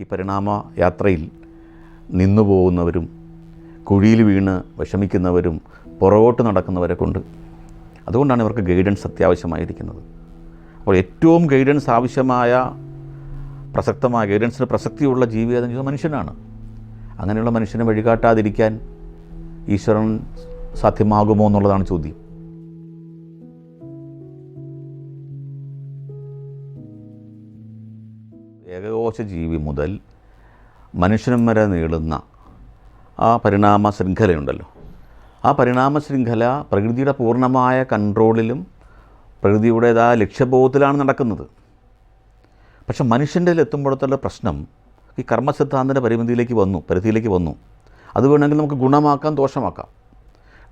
ഈ പരിണാമ യാത്രയിൽ നിന്നു പോകുന്നവരും കുഴിയിൽ വീണ് വിഷമിക്കുന്നവരും പുറകോട്ട് നടക്കുന്നവരെ കൊണ്ട് അതുകൊണ്ടാണ് ഇവർക്ക് ഗൈഡൻസ് അത്യാവശ്യമായിരിക്കുന്നത്. അപ്പോൾ ഏറ്റവും ഗൈഡൻസ് ആവശ്യമായ പ്രസക്തമായ ഗൈഡൻസിന് പ്രസക്തിയുള്ള ജീവി ഏതെങ്കിലും മനുഷ്യനാണ്. അങ്ങനെയുള്ള മനുഷ്യനെ വഴികാട്ടാതിരിക്കാൻ ഈശ്വരൻ സാധ്യമാകുമോ എന്നുള്ളതാണ് ചോദ്യം. ഏകകോശ ജീവി മുതൽ മനുഷ്യനും വരെ നീളുന്ന ആ പരിണാമ ശൃംഖലയുണ്ടല്ലോ ആ പരിണാമ ശൃംഖല പ്രകൃതിയുടെ പൂർണമായ കൺട്രോളിലും പ്രകൃതിയുടേതായ ലക്ഷ്യബോധത്തിലാണ് നടക്കുന്നത്. പക്ഷെ മനുഷ്യന്റെ എത്തുമ്പോഴത്തുള്ള പ്രശ്നം ഈ കർമ്മസിദ്ധാന്തന്റെ പരിമിതിയിലേക്ക് വന്നു പരിധിയിലേക്ക് വന്നു. അത് വേണമെങ്കിൽ നമുക്ക് ഗുണമാക്കാം ദോഷമാക്കാം.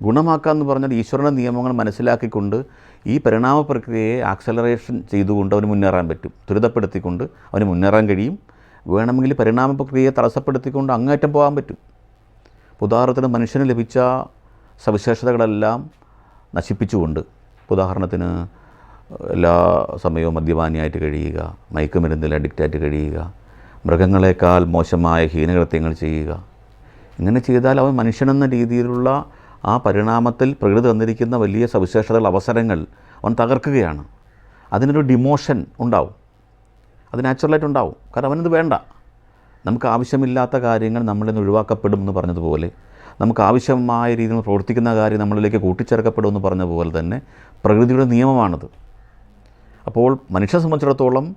ഗുണമാക്കാം എന്ന് പറഞ്ഞാൽ ഈശ്വരന്റെ നിയമങ്ങൾ മനസ്സിലാക്കിക്കൊണ്ട് ഈ പരിണാമ പ്രക്രിയയെ ആക്സലറേഷൻ ചെയ്തുകൊണ്ട് അവന് മുന്നേറാൻ പറ്റും. ത്വരിതപ്പെടുത്തിക്കൊണ്ട് അവന് മുന്നേറാൻ കഴിയും. വേണമെങ്കിൽ പരിണാമ പ്രക്രിയയെ തടസ്സപ്പെടുത്തിക്കൊണ്ട് അങ്ങേറ്റം പോകാൻ പറ്റും. ഉദാഹരണത്തിന് മനുഷ്യന് ലഭിച്ച സവിശേഷതകളെല്ലാം നശിപ്പിച്ചുകൊണ്ട് ഉദാഹരണത്തിന് എല്ലാ സമയവും മദ്യപാനിയായിട്ട് കഴിയുക മയക്കുമരുന്നിൽ അഡിക്റ്റായിട്ട് കഴിയുക മൃഗങ്ങളെക്കാൾ മോശമായ ഹീനകൃത്യങ്ങൾ ചെയ്യുക. ഇങ്ങനെ ചെയ്താൽ അവൻ മനുഷ്യനെന്ന രീതിയിലുള്ള ആ പരിണാമത്തിൽ പ്രകൃതി തന്നിരിക്കുന്ന വലിയ സവിശേഷതകൾ അവസരങ്ങൾ അവൻ തകർക്കുകയാണ്. അതിനൊരു ഡിമോഷൻ ഉണ്ടാവും. അത് നാച്ചുറലായിട്ട് ഉണ്ടാവും. കാരണം അവനത് വേണ്ട. നമുക്ക് ആവശ്യമില്ലാത്ത കാര്യങ്ങൾ നമ്മളിൽ നിന്ന് ഒഴിവാക്കപ്പെടും എന്ന് പറഞ്ഞതുപോലെ നമുക്ക് ആവശ്യമായ രീതിയിൽ പ്രവർത്തിക്കുന്ന കാര്യം നമ്മളിലേക്ക് കൂട്ടിച്ചേർക്കപ്പെടും എന്ന് പറഞ്ഞ പോലെ തന്നെ പ്രകൃതിയുടെ നിയമമാണത്. അപ്പോൾ മനുഷ്യനെ സംബന്ധിച്ചിടത്തോളം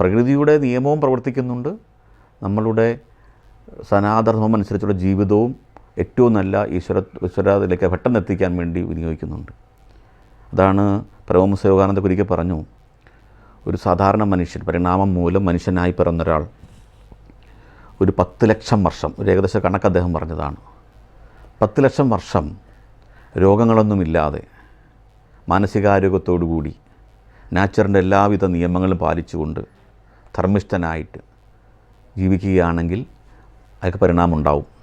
പ്രകൃതിയുടെ നിയമവും പ്രവർത്തിക്കുന്നുണ്ട്. നമ്മളുടെ സനാതനധർമ്മം അനുസരിച്ചുള്ള ജീവിതവും ഏറ്റവും നല്ല ഈശ്വര ഈശ്വരത്തിലേക്ക് പെട്ടെന്ന് എത്തിക്കാൻ വേണ്ടി വിനിയോഗിക്കുന്നുണ്ട്. അതാണ് യോഗാനന്ദ കുരിക്ക് പറഞ്ഞു ഒരു സാധാരണ മനുഷ്യൻ പരിണാമം മൂലം മനുഷ്യനായി പിറന്നൊരാൾ ഒരു പത്ത് ലക്ഷം വർഷം ഒരു ഏകദേശം കണക്ക് അദ്ദേഹം പറഞ്ഞതാണ്. പത്ത് ലക്ഷം വർഷം രോഗങ്ങളൊന്നുമില്ലാതെ മാനസികാരോഗ്യത്തോടുകൂടി നാച്ചറിന്റെ എല്ലാവിധ നിയമങ്ങളും പാലിച്ചുകൊണ്ട് ധർമ്മിഷ്ഠനായിട്ട് ജീവിക്കുകയാണെങ്കിൽ അയാൾക്ക് പരിണാമം ഉണ്ടാവും.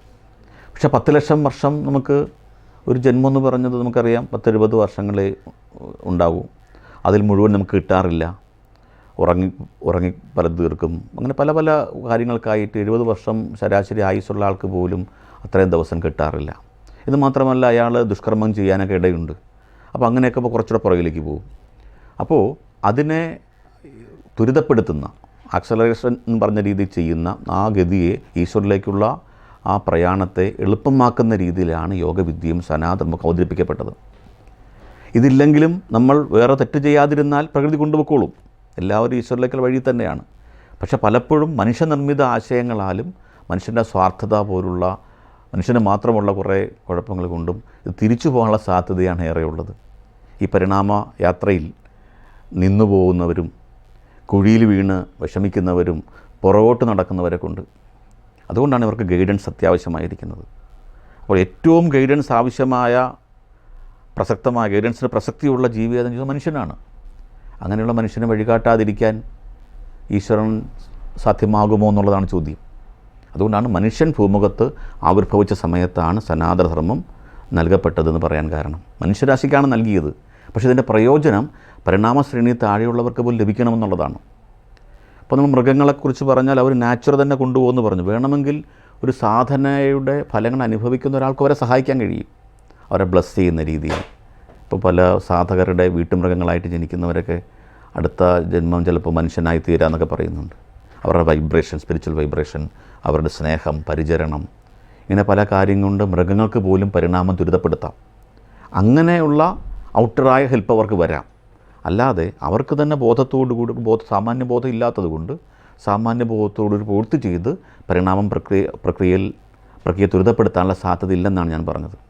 പക്ഷേ പത്ത് ലക്ഷം വർഷം നമുക്ക് ഒരു ജന്മം എന്ന് പറഞ്ഞത് നമുക്കറിയാം. പത്തെഴുപത് വർഷങ്ങളെ ഉണ്ടാവും. അതിൽ മുഴുവൻ നമുക്ക് കിട്ടാറില്ല. ഉറങ്ങി ഉറങ്ങി പല തീർക്കും. അങ്ങനെ പല പല കാര്യങ്ങൾക്കായിട്ട് എഴുപത് വർഷം ശരാശരി ആയുസ്സുള്ള ആൾക്ക് പോലും അത്രയും ദിവസം കിട്ടാറില്ല. ഇത് മാത്രമല്ല അയാൾ ദുഷ്കർമ്മം ചെയ്യാനൊക്കെ ഇടയുണ്ട്. അപ്പോൾ അങ്ങനെയൊക്കെ ഇപ്പോൾ കുറച്ചുകൂടെ പുറകിലേക്ക് പോകും. അപ്പോൾ അതിനെ ത്വരിതപ്പെടുത്തുന്ന ആക്സലറേഷൻ എന്ന് പറഞ്ഞ രീതിയിൽ ചെയ്യുന്ന ആ ഗതിയെ ഈശ്വരിലേക്കുള്ള ആ പ്രയാണത്തെ എളുപ്പമാക്കുന്ന രീതിയിലാണ് യോഗവിദ്യയും സനാതനമൊക്കെ അവതരിപ്പിക്കപ്പെട്ടത്. ഇതില്ലെങ്കിലും നമ്മൾ വേറെ തെറ്റ് ചെയ്യാതിരുന്നാൽ പ്രകൃതി കൊണ്ടുപോയിക്കോളും. എല്ലാവരും ഈശ്വരലേക്കൽ വഴി തന്നെയാണ്. പക്ഷെ പലപ്പോഴും മനുഷ്യനിർമ്മിത ആശയങ്ങളാലും മനുഷ്യന്റെ സ്വാർത്ഥത പോലുള്ള മനുഷ്യന് മാത്രമുള്ള കുറേ കുഴപ്പങ്ങൾ കൊണ്ടും ഇത് തിരിച്ചു പോകാനുള്ള സാധ്യതയാണ് ഏറെയുള്ളത്. ഈ പരിണാമ യാത്രയിൽ നിന്നു പോകുന്നവരും കുഴിയിൽ വീണ് വിഷമിക്കുന്നവരും പുറകോട്ട് നടക്കുന്നവരെ കൊണ്ട് അതുകൊണ്ടാണ് ഇവർക്ക് ഗൈഡൻസ് അത്യാവശ്യമായിരിക്കുന്നത്. അപ്പോൾ ഏറ്റവും ഗൈഡൻസ് ആവശ്യമായ പ്രസക്തമായ ഗൈഡൻസിന് പ്രസക്തിയുള്ള ജീവി ഏതെന്ന് ചോദിച്ചാൽ മനുഷ്യനാണ്. അങ്ങനെയുള്ള മനുഷ്യനെ വഴികാട്ടാതിരിക്കാൻ ഈശ്വരൻ സാധ്യമാകുമോ എന്നുള്ളതാണ് ചോദ്യം. അതുകൊണ്ടാണ് മനുഷ്യൻ ഭൂമുഖത്ത് ആവിർഭവിച്ച സമയത്താണ് സനാതനധർമ്മം നൽകപ്പെട്ടതെന്ന് പറയാൻ കാരണം. മനുഷ്യരാശിക്കാണ് നൽകിയത്. പക്ഷേ ഇതിന്റെ പ്രയോജനം പരിണാമശ്രേണി താഴെയുള്ളവർക്ക് പോലും ലഭിക്കണമെന്നുള്ളതാണ്. അപ്പോൾ നമ്മൾ മൃഗങ്ങളെക്കുറിച്ച് പറഞ്ഞാൽ അവർ നാച്ചുറൽ തന്നെ കൊണ്ടുപോകുമെന്ന് പറഞ്ഞു. വേണമെങ്കിൽ ഒരു സാധനയുടെ ഫലങ്ങൾ അനുഭവിക്കുന്ന ഒരാൾക്ക് അവരെ സഹായിക്കാൻ കഴിയും. അവരെ ബ്ലസ് ചെയ്യുന്ന രീതിയിൽ. ഇപ്പോൾ പല സാധകരുടെ വീട്ടുമൃഗങ്ങളായിട്ട് ജനിക്കുന്നവരൊക്കെ അടുത്ത ജന്മം ചിലപ്പോൾ മനുഷ്യനായി തീരാന്നൊക്കെ പറയുന്നുണ്ട്. അവരുടെ വൈബ്രേഷൻ സ്പിരിച്വൽ വൈബ്രേഷൻ അവരുടെ സ്നേഹം പരിചരണം ഇങ്ങനെ പല കാര്യം കൊണ്ട് മൃഗങ്ങൾക്ക് പോലും പരിണാമം ദുരിതപ്പെടുത്താം. അങ്ങനെയുള്ള ഔട്ടറായ ഹെൽപ്പ് അവർക്ക് വരാം. അല്ലാതെ അവർക്ക് തന്നെ ബോധത്തോടു കൂടി ബോധ സാമാന്യ ബോധം ഇല്ലാത്തത് കൊണ്ട് സാമാന്യ ബോധത്തോടു പൂർത്തി ചെയ്ത് പരിണാമം പ്രക്രിയ പ്രക്രിയയിൽ പ്രക്രിയ ത്വരിതപ്പെടുത്താനുള്ള സാധ്യത ഇല്ലെന്നാണ് ഞാൻ പറഞ്ഞത്.